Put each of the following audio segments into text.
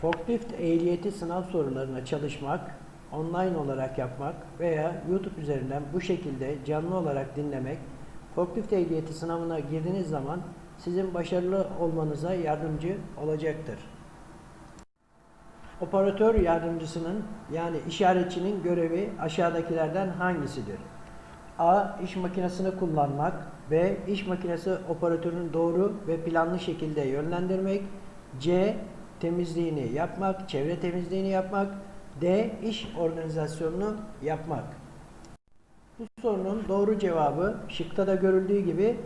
Forklift ehliyeti sınav sorularına çalışmak, online olarak yapmak veya YouTube üzerinden bu şekilde canlı olarak dinlemek, forklift ehliyeti sınavına girdiğiniz zaman sizin başarılı olmanıza yardımcı olacaktır. Operatör yardımcısının yani işaretçinin görevi aşağıdakilerden hangisidir? A. İş makinesini kullanmak. B. İş makinesi operatörünü doğru ve planlı şekilde yönlendirmek. C. Temizliğini yapmak, çevre temizliğini yapmak. D. İş organizasyonunu yapmak. Bu sorunun doğru cevabı şıkta da görüldüğü gibi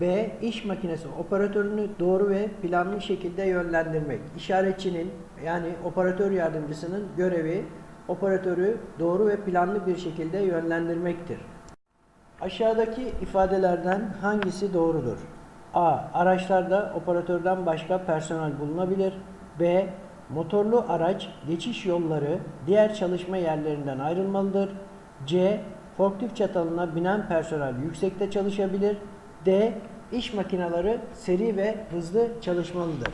B. İş makinesi operatörünü doğru ve planlı şekilde yönlendirmek. İşaretçinin yani operatör yardımcısının görevi operatörü doğru ve planlı bir şekilde yönlendirmektir. Aşağıdaki ifadelerden hangisi doğrudur? A. Araçlarda operatörden başka personel bulunabilir. B. Motorlu araç geçiş yolları diğer çalışma yerlerinden ayrılmalıdır. C. Forklift çatalına binen personel yüksekte çalışabilir. D. İş makineleri seri ve hızlı çalışmalıdır.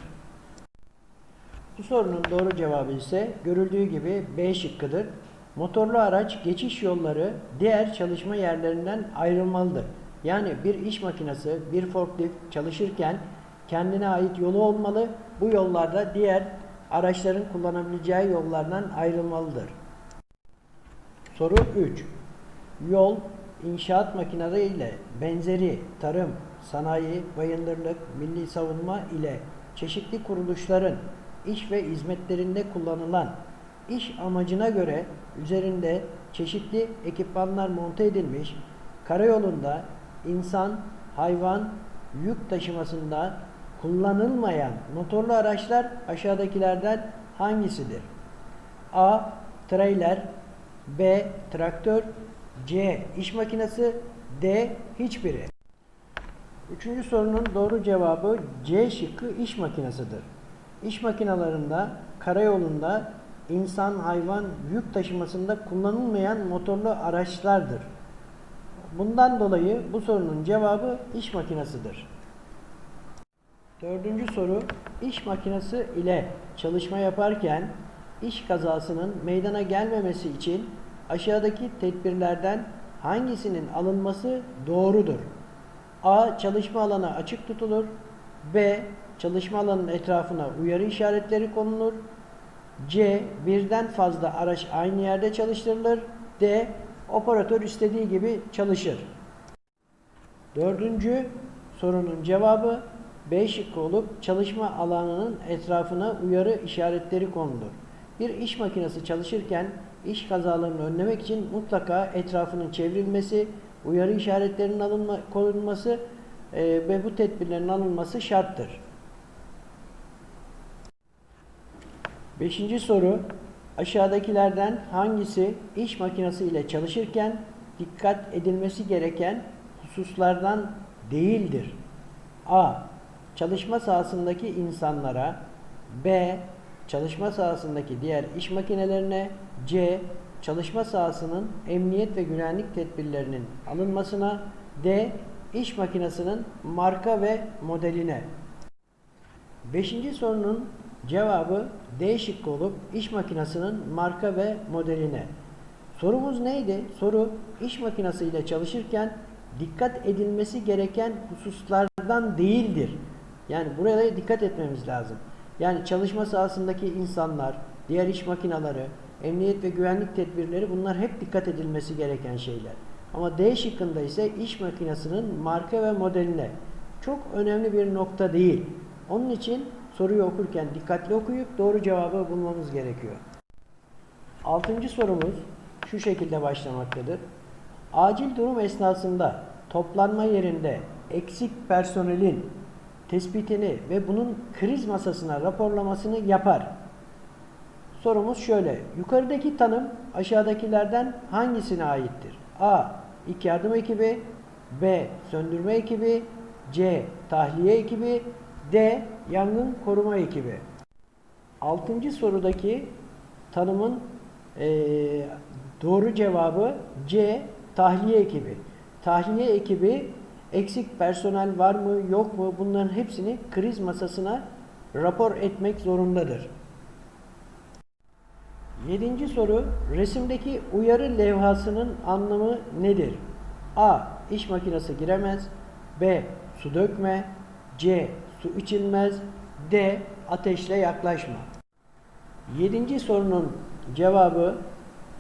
Bu sorunun doğru cevabı ise görüldüğü gibi B şıkkıdır. Motorlu araç geçiş yolları diğer çalışma yerlerinden ayrılmalıdır. Yani bir iş makinesi, bir forklift çalışırken kendine ait yolu olmalı. Bu yollarda diğer araçların kullanabileceği yollardan ayrılmalıdır. Soru 3. Yol, inşaat makineleri ile benzeri tarım, sanayi, bayındırlık, milli savunma ile çeşitli kuruluşların iş ve hizmetlerinde kullanılan iş amacına göre üzerinde çeşitli ekipmanlar monte edilmiş karayolunda insan, hayvan, yük taşımasında kullanılmayan motorlu araçlar aşağıdakilerden hangisidir? A. Trailer B. Traktör C. İş makinesi D. Hiçbiri. Üçüncü sorunun doğru cevabı C şıkkı iş makinesidir. İş makinalarında, karayolunda, insan, hayvan, yük taşımasında kullanılmayan motorlu araçlardır. Bundan dolayı bu sorunun cevabı iş makinesidir. Dördüncü soru, iş makinesi ile çalışma yaparken iş kazasının meydana gelmemesi için aşağıdaki tedbirlerden hangisinin alınması doğrudur? A. Çalışma alanı açık tutulur. B. Çalışma alanının etrafına uyarı işaretleri konulur. C. Birden fazla araç aynı yerde çalıştırılır. D. Operatör istediği gibi çalışır. Dördüncü sorunun cevabı B olup çalışma alanının etrafına uyarı işaretleri konulur. Bir iş makinesi çalışırken iş kazalarını önlemek için mutlaka etrafının çevrilmesi, uyarı işaretlerinin alınma, konulması e, ve bu tedbirlerin alınması şarttır. Beşinci soru aşağıdakilerden hangisi iş makinesi ile çalışırken dikkat edilmesi gereken hususlardan değildir? A. Çalışma sahasındaki insanlara B. Çalışma sahasındaki diğer iş makinelerine C. Çalışma sahasının emniyet ve güvenlik tedbirlerinin alınmasına D. İş makinesinin marka ve modeline. Beşinci sorunun cevabı D şıkkı olup iş makinesinin marka ve modeline. Sorumuz neydi? Soru iş makinesi ile çalışırken dikkat edilmesi gereken hususlardan değildir. Yani buraya dikkat etmemiz lazım. Yani çalışma sahasındaki insanlar, diğer iş makineleri, emniyet ve güvenlik tedbirleri bunlar hep dikkat edilmesi gereken şeyler. Ama D şıkkında ise iş makinesinin marka ve modeline. Çok önemli bir nokta değil. Onun için soruyu okurken dikkatli okuyup doğru cevabı bulmamız gerekiyor. Altıncı sorumuz şu şekilde başlamaktadır. Acil durum esnasında toplanma yerinde eksik personelin tespitini ve bunun kriz masasına raporlamasını yapar. Sorumuz şöyle. Yukarıdaki tanım aşağıdakilerden hangisine aittir? A. İlk yardım ekibi B. Söndürme ekibi C. Tahliye ekibi D. Yangın koruma ekibi. Altıncı sorudaki tanımın e, doğru cevabı C. Tahliye ekibi. Tahliye ekibi eksik personel var mı yok mu bunların hepsini kriz masasına rapor etmek zorundadır. Yedinci soru, resimdeki uyarı levhasının anlamı nedir? A. İş makinesi giremez. B. Su dökme. C. Su içilmez. D. Ateşle yaklaşma. Yedinci sorunun cevabı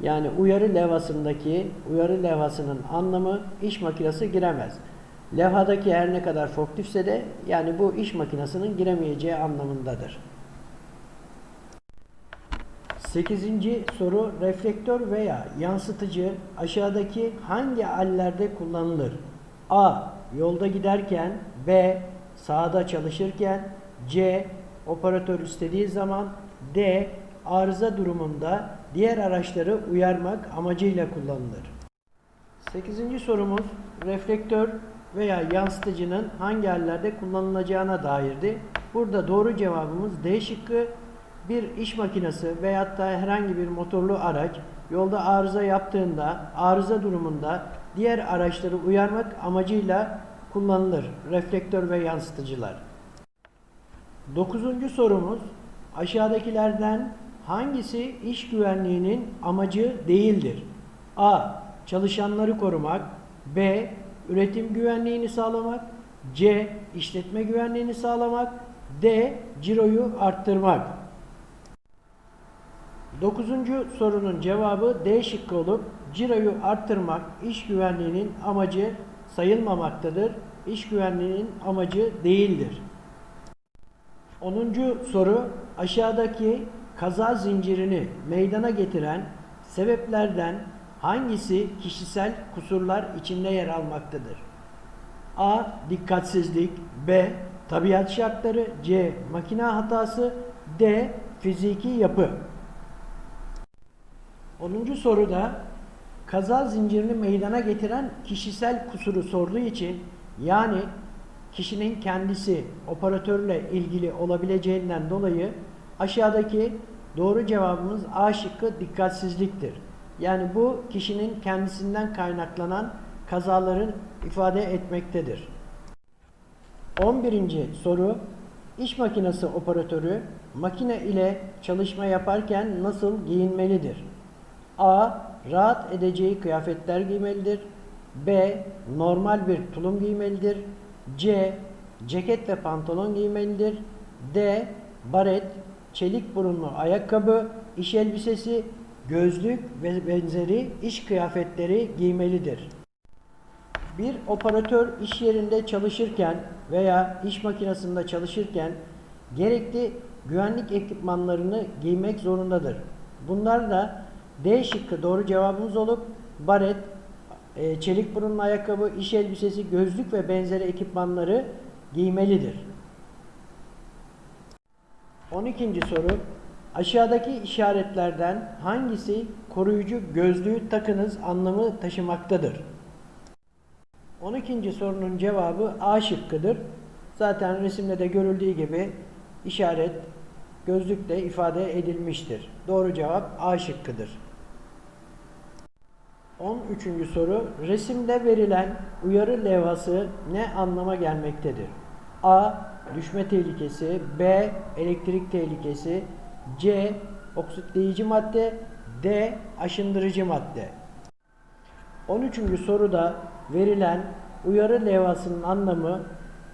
yani uyarı levhasındaki uyarı levhasının anlamı iş makinesi giremez. Levhadaki her ne kadar forktifse de yani bu iş makinesinin giremeyeceği anlamındadır. 8. soru reflektör veya yansıtıcı aşağıdaki hangi hallerde kullanılır? A. Yolda giderken B. Sağda çalışırken C. Operatör istediği zaman D. Arıza durumunda diğer araçları uyarmak amacıyla kullanılır. 8. sorumuz reflektör veya yansıtıcının hangi hallerde kullanılacağına dairdi. Burada doğru cevabımız D şıkkı. Bir iş makinesi veyahut da herhangi bir motorlu araç yolda arıza yaptığında, arıza durumunda diğer araçları uyarmak amacıyla kullanılır reflektör ve yansıtıcılar. Dokuzuncu sorumuz aşağıdakilerden hangisi iş güvenliğinin amacı değildir? A. Çalışanları korumak B. Üretim güvenliğini sağlamak C. işletme güvenliğini sağlamak D. Ciroyu arttırmak. Dokuzuncu sorunun cevabı D şıkkı olup ciroyu arttırmak iş güvenliğinin amacı sayılmamaktadır. İş güvenliğinin amacı değildir. 10. soru aşağıdaki kaza zincirini meydana getiren sebeplerden hangisi kişisel kusurlar içinde yer almaktadır? A. Dikkatsizlik B. Tabiat şartları C. Makine hatası D. Fiziki yapı 10. soruda kaza zincirini meydana getiren kişisel kusuru sorduğu için yani kişinin kendisi operatörle ilgili olabileceğinden dolayı aşağıdaki doğru cevabımız A şıkkı dikkatsizliktir. Yani bu kişinin kendisinden kaynaklanan kazaların ifade etmektedir. 11. soru İş makinesi operatörü makine ile çalışma yaparken nasıl giyinmelidir? A. Rahat edeceği kıyafetler giymelidir. B. Normal bir tulum giymelidir. C. Ceket ve pantolon giymelidir. D. Baret, çelik burunlu ayakkabı, iş elbisesi, gözlük ve benzeri iş kıyafetleri giymelidir. Bir operatör iş yerinde çalışırken veya iş makinesinde çalışırken gerekli güvenlik ekipmanlarını giymek zorundadır. Bunlar da D şıkkı doğru cevabımız olup baret, e, çelik burunlu ayakkabı, iş elbisesi, gözlük ve benzeri ekipmanları giymelidir. 12. soru Aşağıdaki işaretlerden hangisi koruyucu gözlüğü takınız anlamı taşımaktadır? 12. sorunun cevabı A şıkkıdır. Zaten resimde de görüldüğü gibi işaret gözlükle ifade edilmiştir. Doğru cevap A şıkkıdır. 13. soru resimde verilen uyarı levhası ne anlama gelmektedir? A. Düşme tehlikesi B. Elektrik tehlikesi C. Oksitleyici madde D. Aşındırıcı madde 13. soruda verilen uyarı levhasının anlamı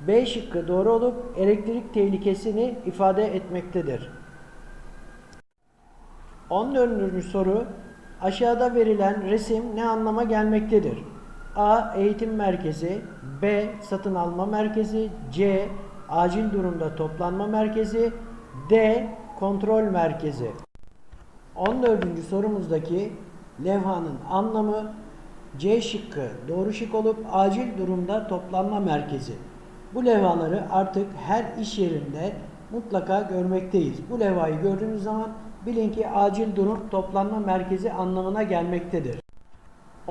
B şıkkı doğru olup elektrik tehlikesini ifade etmektedir. 14. soru aşağıda verilen resim ne anlama gelmektedir? A. Eğitim merkezi B. Satın alma merkezi C. Acil durumda toplanma merkezi D. Kontrol merkezi 14. sorumuzdaki levhanın anlamı C şıkkı doğru şık olup acil durumda toplanma merkezi. Bu levhaları artık her iş yerinde mutlaka görmekteyiz. Bu levhayı gördüğünüz zaman bilin ki acil durum toplanma merkezi anlamına gelmektedir.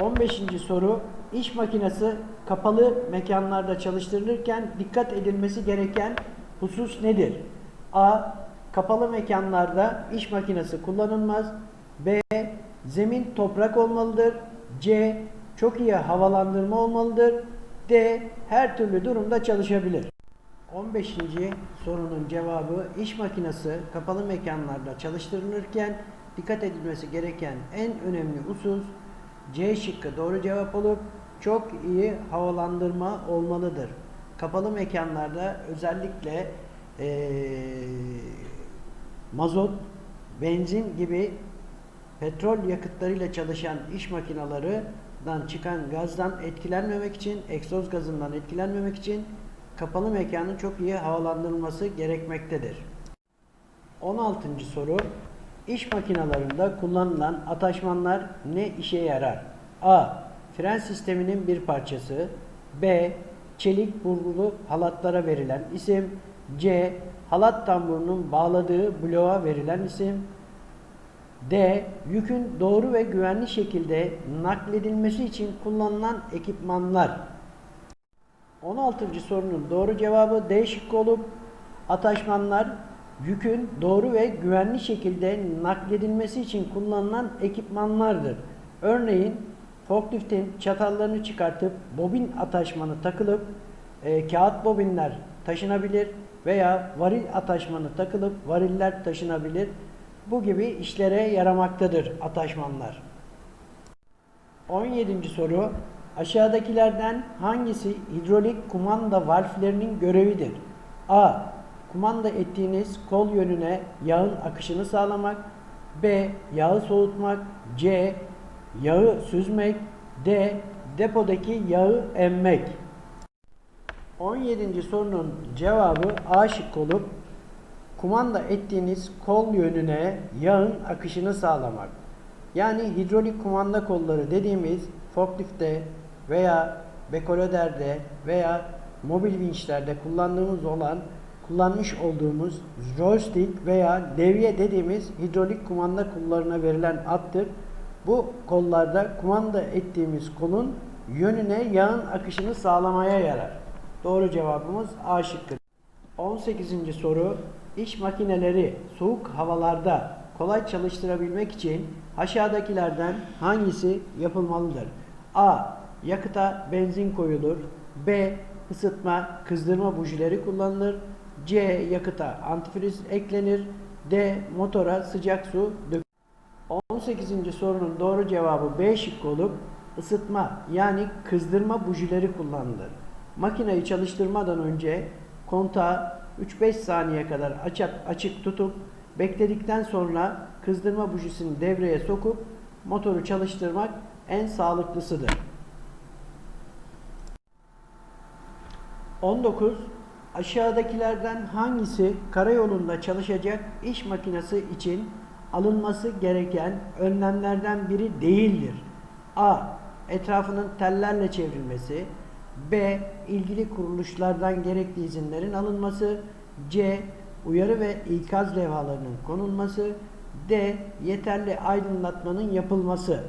15. soru iş makinesi kapalı mekanlarda çalıştırılırken dikkat edilmesi gereken husus nedir? A. Kapalı mekanlarda iş makinesi kullanılmaz. B. Zemin toprak olmalıdır. C. Çok iyi havalandırma olmalıdır. D. Her türlü durumda çalışabilir. 15. sorunun cevabı iş makinesi kapalı mekanlarda çalıştırılırken dikkat edilmesi gereken en önemli husus C şıkkı doğru cevap olup çok iyi havalandırma olmalıdır. Kapalı mekanlarda özellikle eee, mazot, benzin gibi petrol yakıtlarıyla çalışan iş makinalarından çıkan gazdan etkilenmemek için, egzoz gazından etkilenmemek için kapalı mekanın çok iyi havalandırılması gerekmektedir. 16. soru. İş makinalarında kullanılan ataşmanlar ne işe yarar? A. Fren sisteminin bir parçası. B. Çelik burgulu halatlara verilen isim. C. Halat tamburunun bağladığı bloğa verilen isim. D. Yükün doğru ve güvenli şekilde nakledilmesi için kullanılan ekipmanlar. 16. sorunun doğru cevabı D şıkkı olup ataşmanlar yükün doğru ve güvenli şekilde nakledilmesi için kullanılan ekipmanlardır. Örneğin forkliftin çatallarını çıkartıp bobin ataşmanı takılıp e, kağıt bobinler taşınabilir veya varil ataşmanı takılıp variller taşınabilir. Bu gibi işlere yaramaktadır ataşmanlar. 17. soru. Aşağıdakilerden hangisi hidrolik kumanda valflerinin görevidir? A. Kumanda ettiğiniz kol yönüne yağın akışını sağlamak. B. Yağı soğutmak. C. Yağı süzmek. D. Depodaki yağı emmek. 17. sorunun cevabı A şıkkı olup kumanda ettiğiniz kol yönüne yağın akışını sağlamak. Yani hidrolik kumanda kolları dediğimiz forklifte veya bekoloderde veya mobil vinçlerde kullandığımız olan kullanmış olduğumuz joystick veya devye dediğimiz hidrolik kumanda kollarına verilen attır. Bu kollarda kumanda ettiğimiz kolun yönüne yağın akışını sağlamaya yarar. Doğru cevabımız A şıkkı. 18. soru. İş makineleri soğuk havalarda kolay çalıştırabilmek için aşağıdakilerden hangisi yapılmalıdır? A. Yakıta benzin koyulur. B. Isıtma, kızdırma bujileri kullanılır. C. Yakıta antifriz eklenir. D. Motora sıcak su dökülür. 18. sorunun doğru cevabı B şıkkı olup ısıtma yani kızdırma bujileri kullanılır. Makineyi çalıştırmadan önce kontağı 3-5 saniye kadar açık, açık tutup bekledikten sonra kızdırma bujisini devreye sokup motoru çalıştırmak en sağlıklısıdır. 19. Aşağıdakilerden hangisi karayolunda çalışacak iş makinesi için alınması gereken önlemlerden biri değildir? A. Etrafının tellerle çevrilmesi. B. ilgili kuruluşlardan gerekli izinlerin alınması. C. Uyarı ve ikaz levhalarının konulması. D. Yeterli aydınlatmanın yapılması.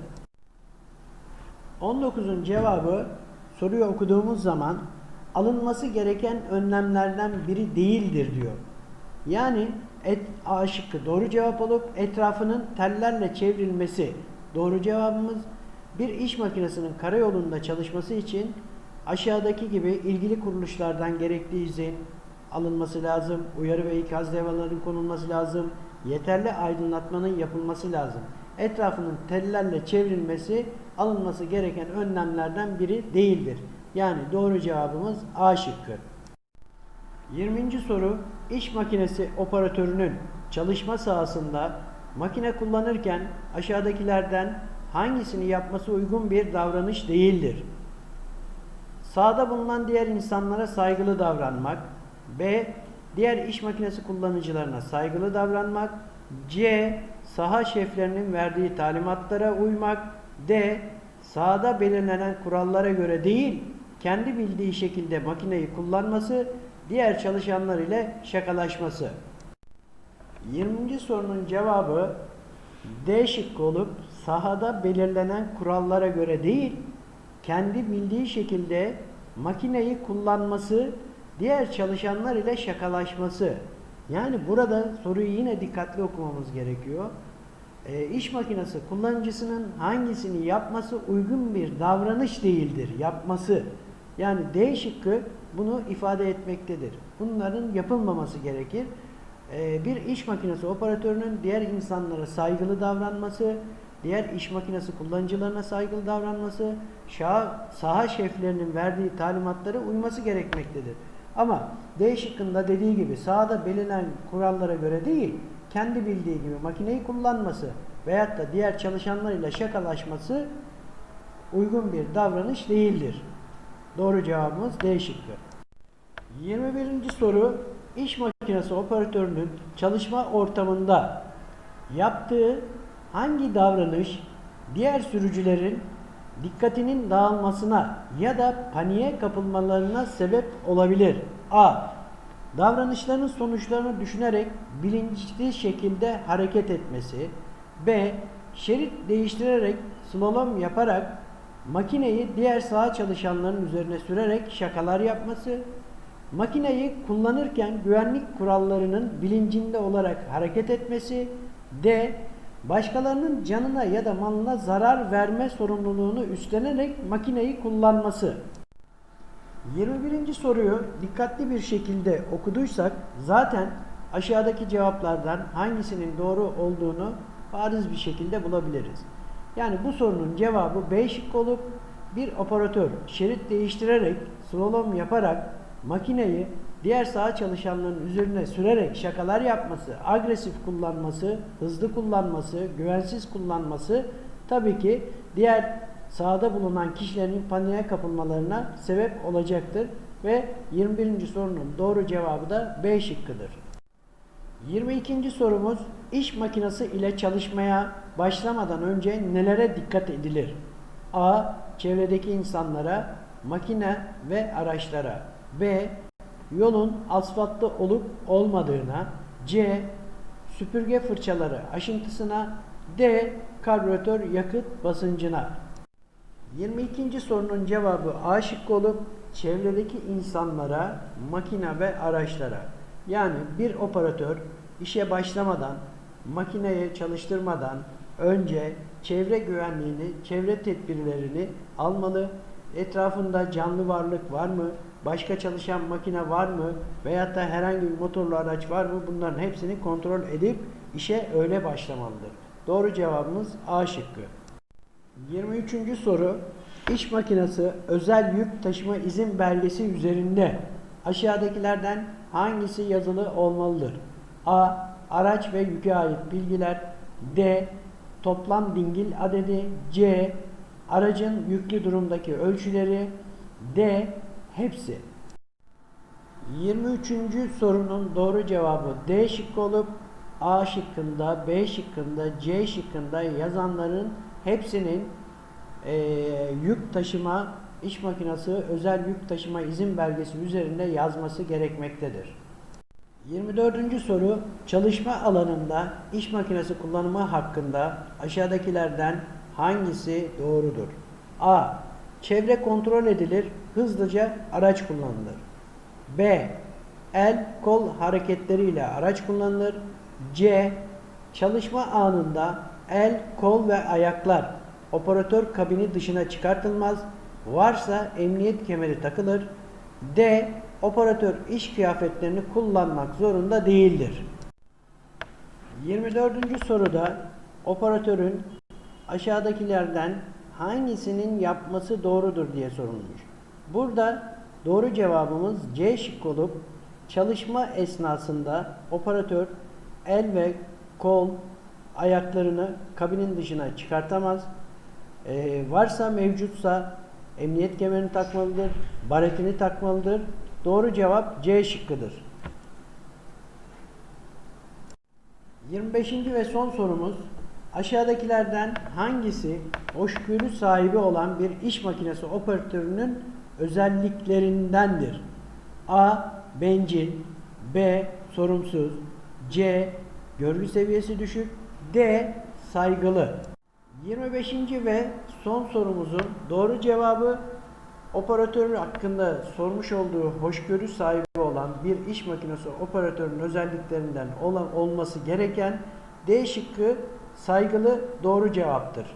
19'un cevabı soruyu okuduğumuz zaman alınması gereken önlemlerden biri değildir diyor. Yani et, A şıkkı doğru cevap olup etrafının tellerle çevrilmesi doğru cevabımız. Bir iş makinesinin karayolunda çalışması için aşağıdaki gibi ilgili kuruluşlardan gerekli izin alınması lazım. Uyarı ve ikaz levhalarının konulması lazım. Yeterli aydınlatmanın yapılması lazım. Etrafının tellerle çevrilmesi alınması gereken önlemlerden biri değildir. Yani doğru cevabımız A şıkkı. 20. soru iş makinesi operatörünün çalışma sahasında makine kullanırken aşağıdakilerden hangisini yapması uygun bir davranış değildir? Sahada bulunan diğer insanlara saygılı davranmak. B. Diğer iş makinesi kullanıcılarına saygılı davranmak. C. Saha şeflerinin verdiği talimatlara uymak. D. Sahada belirlenen kurallara göre değil, kendi bildiği şekilde makineyi kullanması, diğer çalışanlar ile şakalaşması. 20. sorunun cevabı D şıkkı olup sahada belirlenen kurallara göre değil, kendi bildiği şekilde makineyi kullanması, diğer çalışanlar ile şakalaşması. Yani burada soruyu yine dikkatli okumamız gerekiyor. E, iş makinesi kullanıcısının hangisini yapması uygun bir davranış değildir. Yapması. Yani D şıkkı bunu ifade etmektedir. Bunların yapılmaması gerekir. Ee, bir iş makinesi operatörünün diğer insanlara saygılı davranması, diğer iş makinesi kullanıcılarına saygılı davranması, şaha, saha şeflerinin verdiği talimatlara uyması gerekmektedir. Ama D şıkkında dediği gibi sahada belirlenen kurallara göre değil, kendi bildiği gibi makineyi kullanması veyahut da diğer çalışanlarıyla şakalaşması uygun bir davranış değildir. Doğru cevabımız D şıkkı. 21. soru iş makinesi operatörünün çalışma ortamında yaptığı hangi davranış diğer sürücülerin dikkatinin dağılmasına ya da paniğe kapılmalarına sebep olabilir? A. Davranışlarının sonuçlarını düşünerek bilinçli şekilde hareket etmesi. B. Şerit değiştirerek slalom yaparak makineyi diğer saha çalışanların üzerine sürerek şakalar yapması. Makineyi kullanırken güvenlik kurallarının bilincinde olarak hareket etmesi. D. Başkalarının canına ya da malına zarar verme sorumluluğunu üstlenerek makineyi kullanması. 21. soruyu dikkatli bir şekilde okuduysak zaten aşağıdaki cevaplardan hangisinin doğru olduğunu bariz bir şekilde bulabiliriz. Yani bu sorunun cevabı B şıkkı olup bir operatör şerit değiştirerek slalom yaparak makineyi diğer saha çalışanların üzerine sürerek şakalar yapması, agresif kullanması, hızlı kullanması, güvensiz kullanması tabii ki diğer sahada bulunan kişilerin paniğe kapılmalarına sebep olacaktır ve 21. sorunun doğru cevabı da B şıkkıdır. 22. sorumuz iş makinesi ile çalışmaya başlamadan önce nelere dikkat edilir? A. Çevredeki insanlara, makine ve araçlara. B. Yolun asfaltlı olup olmadığına. C. Süpürge fırçaları aşıntısına. D. Karbüratör yakıt basıncına. 22. sorunun cevabı A şıkkı olup çevredeki insanlara, makine ve araçlara. Yani bir operatör işe başlamadan, makineyi çalıştırmadan önce çevre güvenliğini, çevre tedbirlerini almalı. Etrafında canlı varlık var mı? Başka çalışan makine var mı? Veyahut da herhangi bir motorlu araç var mı? Bunların hepsini kontrol edip işe öyle başlamalıdır. Doğru cevabımız A şıkkı. 23. soru İş makinesi özel yük taşıma izin belgesi üzerinde aşağıdakilerden hangisi yazılı olmalıdır? A. Araç ve yüke ait bilgiler D. Toplam dingil adedi C. Aracın yüklü durumdaki ölçüleri D. Hepsi. 23. sorunun doğru cevabı D şıkkı olup A şıkkında, B şıkkında, C şıkkında yazanların hepsinin eee, yük taşıma iş makinesi özel yük taşıma izin belgesi üzerinde yazması gerekmektedir. 24. soru çalışma alanında iş makinesi kullanımı hakkında aşağıdakilerden hangisi doğrudur? A. Çevre kontrol edilir, hızlıca araç kullanılır. B. El kol hareketleriyle araç kullanılır. C. Çalışma anında el, kol ve ayaklar operatör kabini dışına çıkartılmaz. Varsa emniyet kemeri takılır. D. Operatör iş kıyafetlerini kullanmak zorunda değildir. 24. soruda operatörün aşağıdakilerden hangisinin yapması doğrudur diye sorulmuş. Burada doğru cevabımız C şıkkı olup çalışma esnasında operatör el ve kol ayaklarını kabinin dışına çıkartamaz. Ee, varsa mevcutsa emniyet kemerini takmalıdır, baretini takmalıdır. Doğru cevap C şıkkıdır. 25. ve son sorumuz aşağıdakilerden hangisi hoşgörü sahibi olan bir iş makinesi operatörünün özelliklerindendir? A. Bencil B. Sorumsuz C. Görgü seviyesi düşük D. Saygılı 25. ve son sorumuzun doğru cevabı operatör hakkında sormuş olduğu hoşgörü sahibi olan bir iş makinesi operatörün özelliklerinden olan olması gereken D şıkkı saygılı doğru cevaptır.